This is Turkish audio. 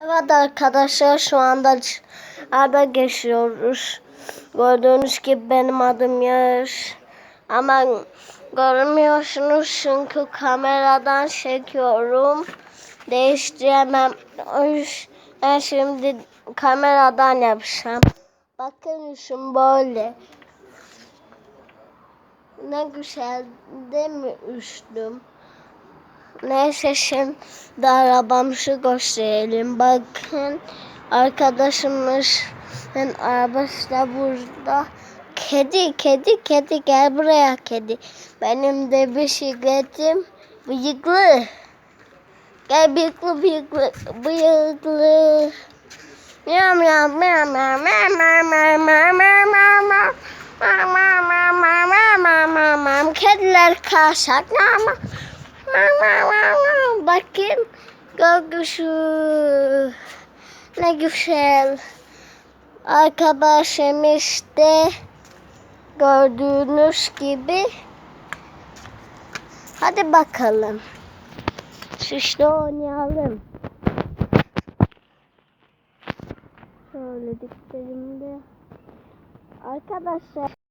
Evet arkadaşlar şu anda arada geçiyoruz. Gördüğünüz gibi benim adım Yağız. Ama görmüyorsunuz çünkü kameradan çekiyorum. Değiştiremem. Yüzden şimdi kameradan yapacağım. Bakın şun böyle. Ne güzel değil mi üstüm? Neyse şimdi arabamızı gösterelim. Bakın arkadaşımızın arabası da burada. Kedi, kedi, kedi gel buraya kedi. Benim de bisikletim bıyıklı. Gel bıyıklı, bıyıklı, bıyıklı. Miyav miyav miyav miyav miyav miyav miyav miyav miyav miyav miyav. Kediler kaçak. Miyav Bakın gökyüzü ne güzel. Arkadaşımız da gördüğünüz gibi. Hadi bakalım. Şişle oynayalım. Şöyle diklerimde. Arkadaşlar